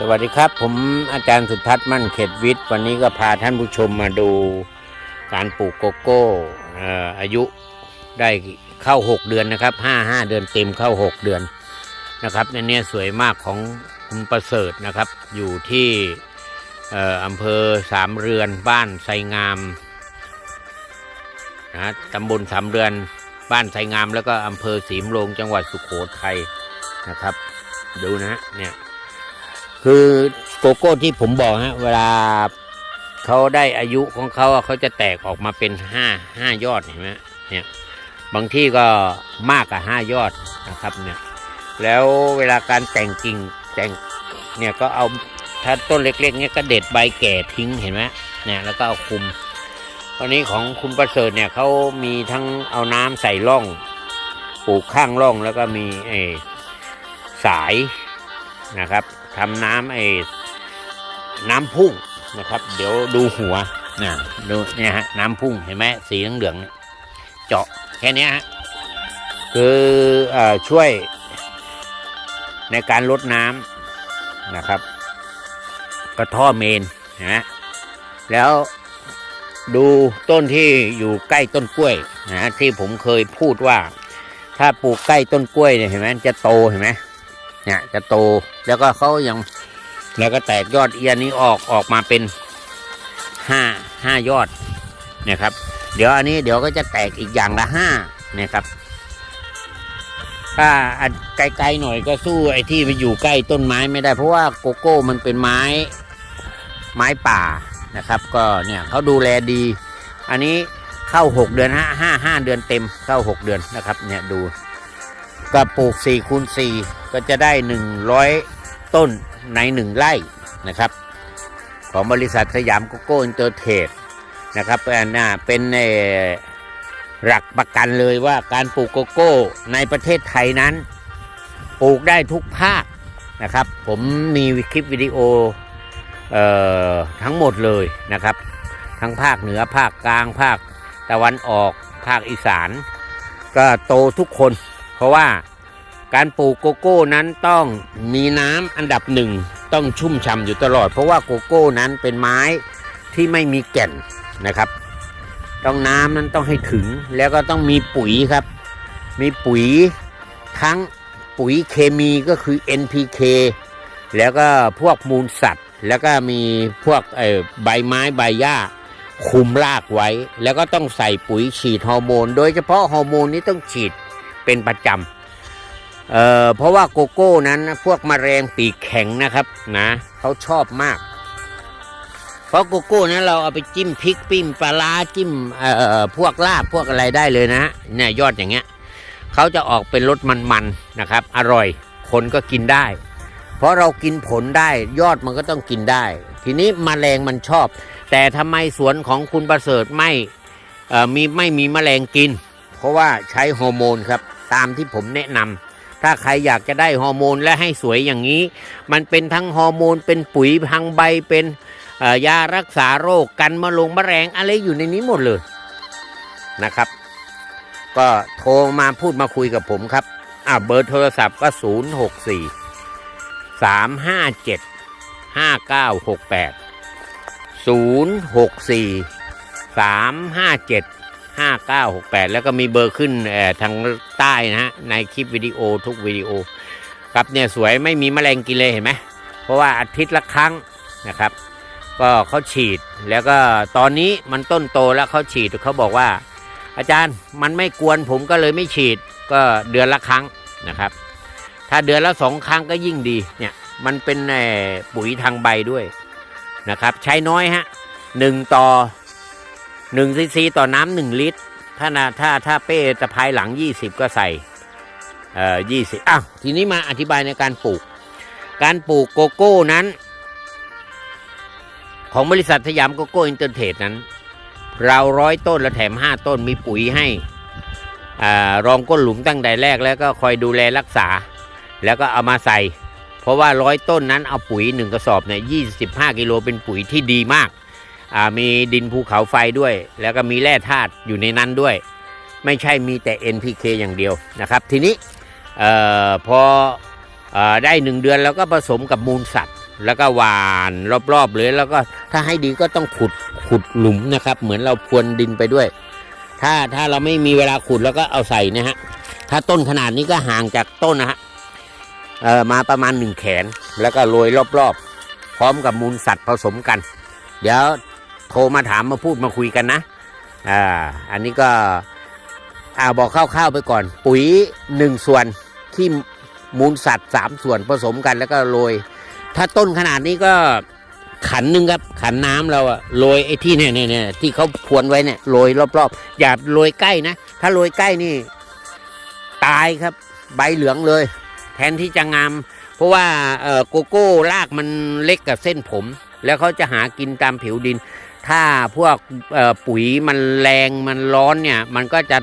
สวัสดีครับ ผมอาจารย์สุทัศน์มั่นเขตวิทย์ วันนี้ก็พาท่านผู้ชมมาดูการปลูกโกโก้อายุได้เข้า 6 เดือนนะครับ5 5เดือนเต็มเข้า 6 เดือนนะครับในนี้สวยมากของคุณประเสริฐนะครับ อยู่ที่อำเภอสามเรือนบ้านไซงามนะตำบลสามเรือนบ้านไซงาม แล้วก็อำเภอศรีมโรงจังหวัดสุโขทัยนะครับ ดูนะเนี่ย คือโกโก้ที่ผมบอกฮะ เวลาเขาได้อายุของเขาเขาจะแตกออกมาเป็นห้าห้ายอดเห็นไหมเนี่ยบางที่ก็มากกว่าห้ายอดนะครับเนี่ยแล้วเวลาการแต่งกิ่งแต่งเนี่ยก็เอาถ้าต้นเล็กๆเนี่ยก็เด็ดใบแก่ทิ้งเห็นไหมเนี่ยแล้วก็เอาคุมวันนี้ของคุณประเสริฐเนี่ยเขามีทั้งเอาน้ำใส่ร่องปลูกข้างร่องแล้วก็มีไอ้สายนะครับ ทำน้ำไอ้น้ำพุ่งนะครับ เดี๋ยวดูหัวนะดูเนี่ยฮะน้ำพุ่งเห็นไหมสีเหลืองๆเนี่ยเจาะแค่นี้ฮะคือออช่วยในการลดน้ำนะครับ กระท่อเมนนะแล้วดูต้นที่อยู่ใกล้ต้นกล้วยนะที่ผมเคยพูดว่า ถ้าปลูกใกล้ต้นกล้วยเนี่ยเห็นไหมจะโตเห็นไหม เนี่ยจะโตแล้วก็เขายังแล้วก็แตกยอดเอียนนี้ออกออกมาเป็นห้าห้ายอดเนี่ยครับ เดี๋ยวอันนี้เดี๋ยวก็จะแตกอีกอย่างละห้าเนี่ยครับ ถ้าไกลๆหน่อยก็สู้ไอ้ที่ไปอยู่ใกล้ต้นไม้ไม่ได้ เพราะว่าโกโก้มันเป็นไม้ไม้ป่านะครับ ก็เนี่ยเขาดูแลดี อันนี้เข้าหกเดือนห้าห้าห้าเดือนเต็มเข้าหกเดือนนะครับ เนี่ยดู ก็ปลูก4คูณ4ก็จะได้ 100 ต้นใน 1 ไร่นะครับ ของบริษัทสยามโกโก้อินเตอร์เทรดนะครับเป็นน่าเป็นหลักประกันเลยว่าการปลูกโกโก้ในประเทศไทยนั้น ปลูกได้ทุกภาคนะครับ ผมมีคลิปวิดีโอเอ่อทั้งหมดเลยนะครับ ทั้งภาคเหนือภาคกลางภาคตะวันออกภาคอีสาน ก็โตทุกคน เพราะว่าการปลูกโกโก้นั้นต้องมีน้ำอันดับหนึ่งต้องชุ่มฉ่ำอยู่ตลอด เพราะว่าโกโก้นั้นเป็นไม้ที่ไม่มีแก่นนะครับ ต้องน้ำนั้นต้องให้ถึงแล้วก็ต้องมีปุ๋ยครับ มีปุ๋ยทั้งปุ๋ยเคมีก็คือ NPK แล้วก็พวกมูลสัตว์ แล้วก็มีพวกใบไม้ใบหญ้าคุมรากไว้ แล้วก็ต้องใส่ปุ๋ยฉีดฮอร์โมน โดยเฉพาะฮอร์โมนนี้ต้องฉีด เป็นประจำเอ่อเพราะว่าโกโก้นั้นพวกมแมลงปีกแข็งนะครับนะเขาชอบมาก เพราะโกโก้นั้นเราเอาไปจิ้มพริกปิ้มปลาร้าจิ้มเอ่อพวกลาบพวกอะไรได้เลยนะเนี่ยยอดอย่างเงี้ยเขาจะออกเป็นรสมันๆนะครับ อร่อยคนก็กินได้ เพราะเรากินผลได้ยอดมันก็ต้องกินได้ ทีนี้มแมลงมันชอบ แต่ทำไมสวนของคุณประเสริฐไม่มีไม่มีมแมลงกิน เพราะว่าใช้ฮอร์โมนครับ ตามที่ผมแนะนำถ้าใครอยากจะได้ฮอร์โมนและให้สวยอย่างนี้ มันเป็นทั้งฮอร์โมน เป็นปุ๋ยทางใบเป็นยารักษาโรคกันมะลงมะแรงอะไรอยู่ในนี้หมดเลยนะครับ ก็โทรมาพูดมาคุยกับผมครับอ่าเบอร์โทรศัพท์ก็ 0 6 4 3 5 7 5 9 6 8 0 6 4 3 5 7 5 9 6 8 แล้วก็มีเบอร์ขึ้นทางใต้นะฮะในคลิปวิดีโอทุกวิดีโอครับเนี่ยสวยไม่มีแมลงกินเลยเห็นไหมเพราะว่าอาทิตย์ละครั้งนะครับ ก็เขาฉีดแล้วก็ตอนนี้มันต้นโตแล้วเขาฉีดเขาบอกว่า อาจารย์มันไม่กวนผมก็เลยไม่ฉีดก็เดือนละครั้งนะครับ ถ้าเดือนละสองครั้งก็ยิ่งดีเนี่ยมันเป็นปุ๋ยทางใบด้วยนะครับ ใช้น้อยฮะหนึ่งต่อ หนึ่งซีซีต่อน้ำหนึ่งลิตร ถ้านาถ้าถ้าเป้ตะพายหลังยี่สิบก็ใส่เอ่อยี่สิบอ้าวทีนี้มาอธิบายในการปลูก การปลูกโกโก้นั้น ของบริษัทสยามโกโก้อินเตอร์เทรดนั้น เราร้อยต้นและแถมห้าต้นมีปุ๋ยให้อารองก้นหลุมตั้งแต่แรกแล้วก็คอยดูแลรักษา แล้วก็เอามาใส่ เพราะว่าร้อยต้นนั้นเอาปุ๋ยหนึ่งกระสอบเนี่ยยี่สิบห้ากิโลเป็นปุ๋ยที่ดีมาก มีดินภูเขาไฟด้วย แล้วก็มีแร่ธาตุอยู่ในนั้นด้วย ไม่ใช่มีแต่ NPK อย่างเดียวนะครับ ทีนี้ออพออได้หนึ่งเดือนแล้วก็ผสมกับมูลสัตว์ แล้วก็หวานรอบๆเลยแล้วก็ถ้าให้ดีก็ต้องขุดขุดหลุมนะครับ เหมือนเราพรวนดินไปด้วย ถ้าถ้าเราไม่มีเวลาขุดแล้วก็เอาใส่นะฮะถ้าต้นขนาดนี้ก็ห่างจากต้นนะฮะมาประมาณหนึ่งแขนแล้วก็โรยรอบๆ พร้อมกับมูลสัตว์ผสมกัน เดี๋ยว โทรมาถามมาพูดมาคุยกันนะอ่าอันนี้ก็อ่าบอกคร่าวๆไปก่อน ปุ๋ยหนึ่งส่วนที่มูลสัตว์สามส่วนผสมกันแล้วก็โรย ถ้าต้นขนาดนี้ก็ขันหนึ่งครับ ขันน้ำเราอะโรยไอ้ที่เนี่ยเนี่ยเนี่ยที่เขาพรวนไว้เนี่ยโรยรอบๆ อย่าโรยใกล้นะ ถ้าโรยใกล้นี่ ตายครับ ใบเหลืองเลย แทนที่จะงาม เพราะว่าโกโก้รากมันเล็กกับเส้นผม แล้วเขาจะหากินตามผิวดิน ถ้าพวกปุ๋ยมันแรงมันร้อนเนี่ยมันก็จะ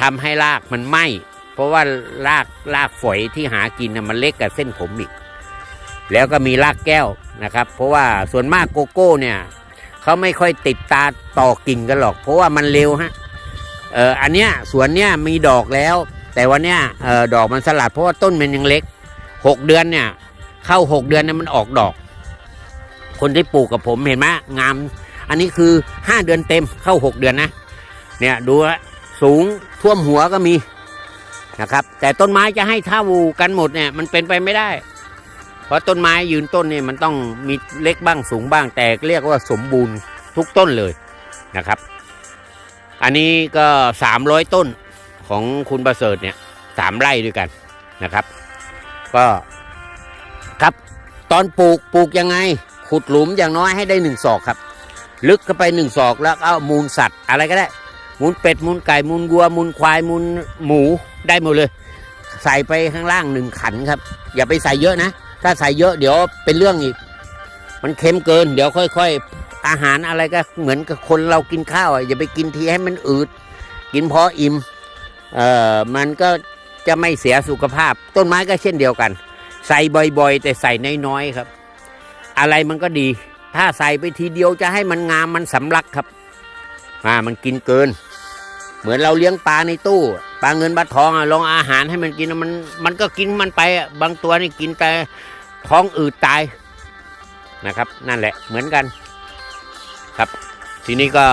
ทำให้รากมันไหม้เพราะว่ารากรากฝอยที่หากินน่ะมันเล็กกับเส้นผมอีก แล้วก็มีรากแก้วนะครับ เพราะว่าส่วนมากโกโก้เนี่ยเขาไม่ค่อยติดตาต่อกิ่งกันหรอก เพราะว่ามันเร็วฮะเอออันเนี้ยสวนเนี้ยมีดอกแล้ว แต่วันเนี้ยเออดอกมันสลัดเพราะว่าต้นมันยังเล็กหกเดือนเนี่ยเข้าหกเดือนเนี่ยมันออกดอก คนที่ปลูกกับผมเห็นไหมงาม อันนี้คือห้าเดือนเต็มเข้าหกเดือนนะ เนี่ยดูฮะสูงท่วมหัวก็มีนะครับ แต่ต้นไม้จะให้เท่ากันหมดเนี่ยมันเป็นไปไม่ได้ เพราะต้นไม้ยืนต้นเนี่ยมันต้องมีเล็กบ้างสูงบ้าง แต่เรียกว่าสมบูรณ์ทุกต้นเลยนะครับ อันนี้ก็สามร้อยต้นของคุณประเสริฐเนี่ยสามไร่ด้วยกันนะครับ ก็ครับตอนปลูกปลูกยังไง ขุดหลุมอย่างน้อยให้ได้หนึ่งศอกครับ ลึกเข้าไปหนึ่งศอกแล้วเอามูลสัตว์อะไรก็ได้ มูลเป็ดมูลไก่มูลวัว มูลควายมูลหมูได้หมดเลย ใส่ไปข้างล่างหนึ่งขันครับ อย่าไปใส่เยอะนะ ถ้าใส่เยอะเดี๋ยวเป็นเรื่องอีก มันเค็มเกิน เดี๋ยวค่อย ๆ อาหารอะไรก็เหมือนกับคนเรากินข้าวอะอย่าไปกินทีให้มันอืด กินพออิ่มเอ่อมันก็จะไม่เสียสุขภาพ ต้นไม้ก็เช่นเดียวกัน ใส่บ่อยๆ แต่ใส่น้อยๆครับ อะไรมันก็ดี ถ้าใส่ไปทีเดียวจะให้มันงามมันสำลักครับอ่ามันกินเกิน เหมือนเราเลี้ยงปลาในตู้ปลาเงินปลาทองอะลองอาหารให้มันกินมัน มันก็กินมันไปบางตัวนี่กินแต่ท้องอืดตายนะครับ นั่นแหละเหมือนกัน ครับ ทีนี้ก็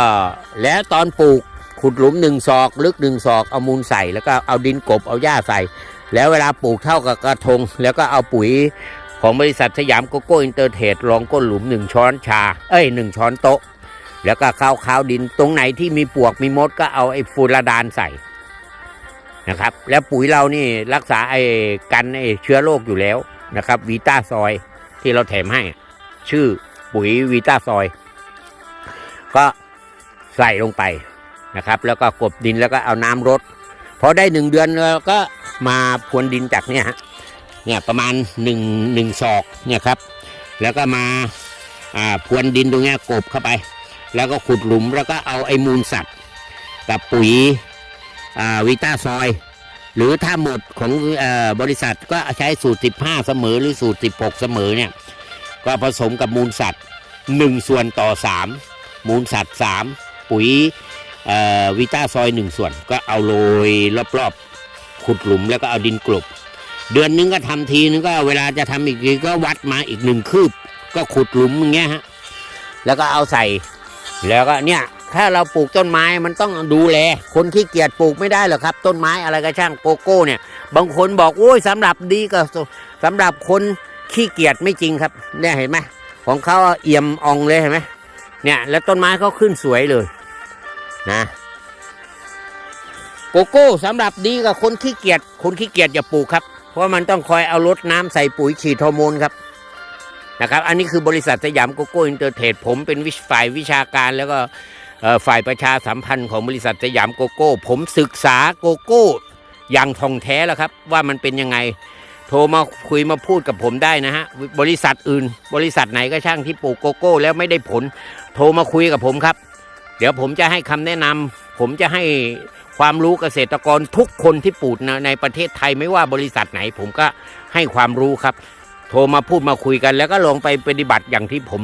แล้วตอนปลูกขุดหลุมหนึ่งศอก ลึกหนึ่งศอกเอามูลใส่แล้วก็เอาดินกบเอาหญ้าใส่ แล้วเวลาปลูกเท่ากับกระทง แล้วก็เอาปุ๋ย ของบริษัทสยามโกโก้อินเตอร์เทรดรองก้นหลุมหนึ่งช้อนชา เอ้ยหนึ่งช้อนโต๊ะ แล้วก็ข้าวข้าวดินตรงไหนที่มีปวกมีมดก็เอาไอ้ฟูราดานใส่นะครับ แล้วปุ๋ยเรานี่รักษาไอ้กันไอ้เชื้อโรคอยู่แล้วนะครับวีต้าซอยที่เราแถมให้ ชื่อปุ๋ยวีต้าซอย ก็ใส่ลงไปนะครับ แล้วก็กบดินแล้วก็เอาน้ำรดพอได้หนึ่งเดือนเราก็มาพรวนดินจากเนี่ยฮะ เนี่ยประมาณหนึ่งหนึ่งศอกเนี่ยครับ แล้วก็มาอ่าพรวนดินตรงนี้กบเข้าไป แล้วก็ขุดหลุมแล้วก็เอาไอ้มูลสัตว์ กับปุ๋ยอ่าวิต้าซอย หรือถ้าหมดของอบริษัทก็ใช้สูตร 15 เสมอหรือสูตร 16 เสมอเนี่ยก็ผสมกับมูลสัตว์ 1 ส่วนต่อ 3 มูลสัตว์ 3 ปุ๋ยวิต้าซอย 1 ส่วนก็เอาโรยรอบๆ ขุดหลุมแล้วก็เอาดินกลบ เดือนนึงก็ทำทีนึงก็เวลาจะทำอีกทีก็วัดมาอีกหนึ่งคืบ ก็ขุดหลุมอย่างเงี้ยฮะแล้วก็เอาใส่ แล้วก็เนี่ย ถ้าเราปลูกต้นไม้มันต้องดูแล คนขี้เกียจปลูกไม่ได้หรอกครับ ต้นไม้อะไรก็ช่างโกโก้เนี่ย บางคนบอกโอ้ยสำหรับดีก็สำหรับคนขี้เกียจไม่จริงครับ เนี่ยเห็นไหมของเขาเอี่ยมอ่องเลยเห็นไหมเนี่ยแล้วต้นไม้เขาขึ้นสวยเลยนะโกโก้สำหรับดีกับคนขี้เกียจคนขี้เกียจอย่าปลูกครับ เพราะมันต้องคอยเอารดน้ำใส่ปุ๋ยฉีดฮอร์โมนครับนะครับ อันนี้คือบริษัทสยามโกโก้อินเตอร์เทรดผมเป็นวิฝ่ายวิชาการแล้วก็ฝ่ายประชาสัมพันธ์ของบริษัทสยามโกโก้ ผมศึกษาโกโก้อย่างท่องแท้แล้วครับ ว่ามันเป็นยังไง โทรมาคุยมาพูดกับผมได้นะฮะ บริษัทอื่น บริษัทไหนก็ช่างที่ปลูกโกโก้ แล้วไม่ได้ผล โทรมาคุยกับผมครับ เดี๋ยวผมจะให้คำแนะนำผมจะให้ ความรู้เกษตรกรทุกคนที่ปลูกในประเทศไทยไม่ว่าบริษัทไหน ผมก็ให้ความรู้ครับ โทรมาพูดมาคุยกัน แล้วก็ลองไปปฏิบัติอย่างที่ผม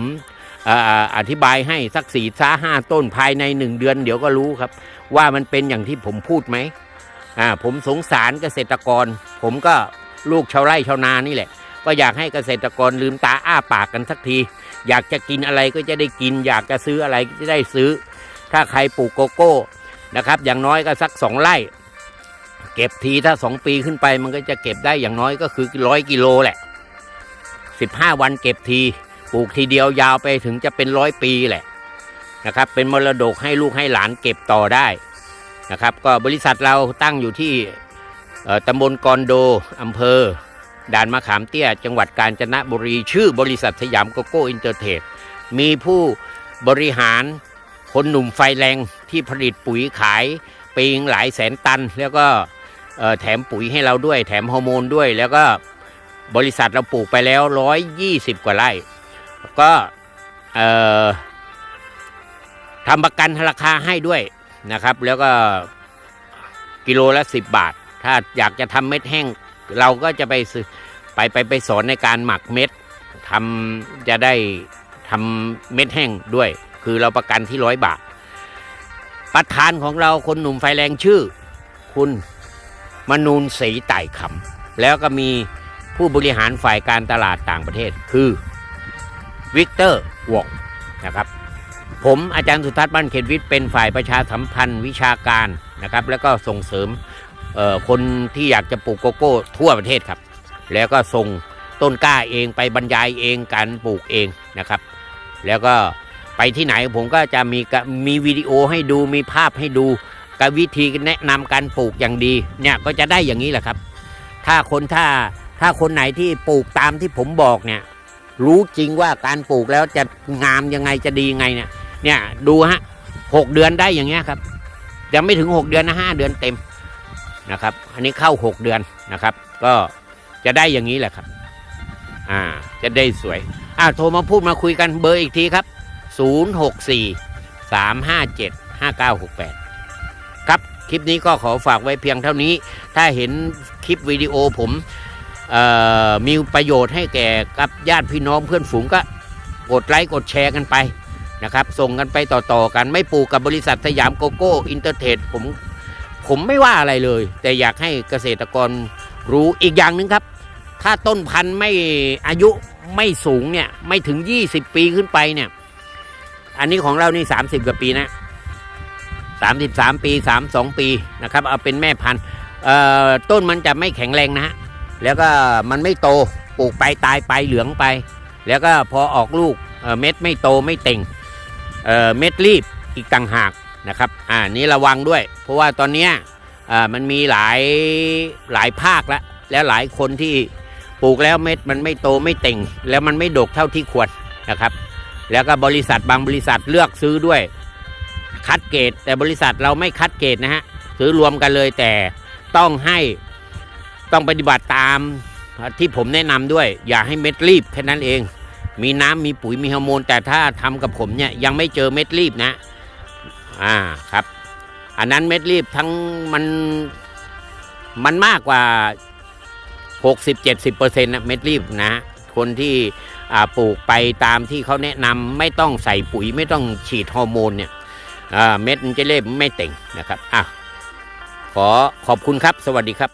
อธิบายให้สักสี่ซ้าห้าต้นภายในหนึ่งเดือน เดี๋ยวก็รู้ครับ ว่ามันเป็นอย่างที่ผมพูดไหมผมสงสารเกษตรกร ผมก็ลูกชาวไร่ชาวนานี่แหละ ก็อยากให้เกษตรกรลืมตาอ้าปากกันสักที อยากจะกินอะไรก็จะได้กิน อยากจะซื้ออะไรก็จะได้ซื้อ ถ้าใครปลูกโกโก้ นะครับ อย่างน้อยก็สักสองไร่ เก็บทีถ้าสองปีขึ้นไป มันก็จะเก็บได้อย่างน้อยก็คือร้อยกิโลแหละสิบห้าวันเก็บทีปลูกทีเดียวยาวไปถึงจะเป็นร้อยปีแหละนะครับ เป็นมรดกให้ลูกให้หลานเก็บต่อได้นะครับ ก็บริษัทเราตั้งอยู่ที่ตำบลกอนโดอำเภอด่านมะขามเตี้ย จังหวัดกาญจนบุรี ชื่อบริษัทสยามโกโก้อินเตอร์เทรดมีผู้บริหาร คนหนุ่มไฟแรงที่ผลิตปุ๋ยขายปีงหลายแสนตัน แล้วก็แถมปุ๋ยให้เราด้วย แถมฮอร์โมนด้วย แล้วก็บริษัทเราปลูกไปแล้ว 120 กว่าไร่ก็ทำประกันราคาให้ด้วยนะครับ แล้วก็กิโลละ 10 บาท ถ้าอยากจะทำเม็ดแห้ง เราก็จะไปไปไปไปสอนในการหมักเม็ดทำจะได้ทำเม็ดแห้งด้วย คือเราประกันที่ร้อยบาท ประธานของเราคนหนุ่มไฟแรงชื่อ คุณมนูนศรีไต่ขำแล้วก็มีผู้บริหารฝ่ายการตลาดต่างประเทศ คือวิกเตอร์วงนะครับ ผมอาจารย์สุทัศน์บ้านเขตวิทย์เป็นฝ่ายประชาสัมพันธ์วิชาการนะครับ แล้วก็ส่งเสริมคนที่อยากจะปลูกโกโก้ทั่วประเทศครับ แล้วก็ส่งต้นกล้าเองไปบรรยายเองการปลูกเองนะครับ แล้วก็ ไปที่ไหนผมก็จะมีมีวิดีโอให้ดูมีภาพให้ดูกับวิธีแนะนำการปลูกอย่างดีเนี่ยก็จะได้อย่างนี้แหละครับ ถ้าคนถ้าถ้าคนไหนที่ปลูกตามที่ผมบอกเนี่ยรู้จริงว่าการปลูกแล้วจะงามยังไงจะดีไงเนี่ยเนี่ยดูฮะหกเดือนได้อย่างเงี้ยครับยังไม่ถึงหกเดือนนะห้าเดือนเต็มนะครับ อันนี้เข้า 6 เดือนนะครับ ก็จะได้อย่างนี้แหละครับ อ่า จะได้สวย อ่าโทรมาพูดมาคุยกันเบอร์อีกทีครับ 064 357 5968 ครับ คลิปนี้ก็ขอฝากไว้เพียงเท่านี้ ถ้าเห็นคลิปวิดีโอผมออมีประโยชน์ให้แก่กับญาติพี่น้องเพื่อนฝูงก็กดไลค์กดแชร์กันไปนะครับ ส่งกันไปต่อๆกันไม่ปลูกกับบริษัทสยามโกโก้อินเตอร์เทรดผมผมไม่ว่าอะไรเลย แต่อยากให้เกษตรกรรู้อีกอย่างหนึ่งครับ ถ้าต้นพันธุ์ไม่อายุไม่สูงเนี่ย ไม่ถึง 20 ปีขึ้นไปเนี่ย อันนี้ของเรานี่30กว่าปีนะ33ปี32ปีนะครับเอาเป็นแม่พันธุ์ต้นมันจะไม่แข็งแรงนะฮะแล้วก็มันไม่โตปลูกไปตายไปเหลืองไป แล้วก็พอออกลูกเเม็ดไม่โตไม่เต่งเเม็ดรีบอีกต่างหากนะครับอ่านี้ระวังด้วย เพราะว่าตอนเนี้มันมีหลายหลายภาคแล้วแล้วหลายคนที่ปลูกแล้วเม็ดมันไม่โตไม่เต่ง แล้วมันไม่ดกเท่าที่ควรนะครับ แล้วก็บริษัทบางบริษัทเลือกซื้อด้วย คัดเกรดแต่บริษัทเราไม่คัดเกรดนะฮะซื้อรวมกันเลยแต่ต้องให้ต้องปฏิบัติตามที่ผมแนะนำด้วย อย่าให้เม็ดรีบแค่นั้นเอง มีน้ำมีปุ๋ยมีฮอร์โมน แต่ถ้าทำกับผมเนี่ยยังไม่เจอเม็ดรีบนะอ่าครับ อันนั้นเม็ดรีบทั้งมันมันมากกว่า 60-70%เปอร์เซ็นต์นะเม็ดรีบนะคนที่ ปลูกไปตามที่เขาแนะนำไม่ต้องใส่ปุ๋ยไม่ต้องฉีดฮอร์โมนเนี่ยเม็ดมันจะเรีบไม่เต่งนะครับอะขอขอบคุณครับ สวัสดีครับ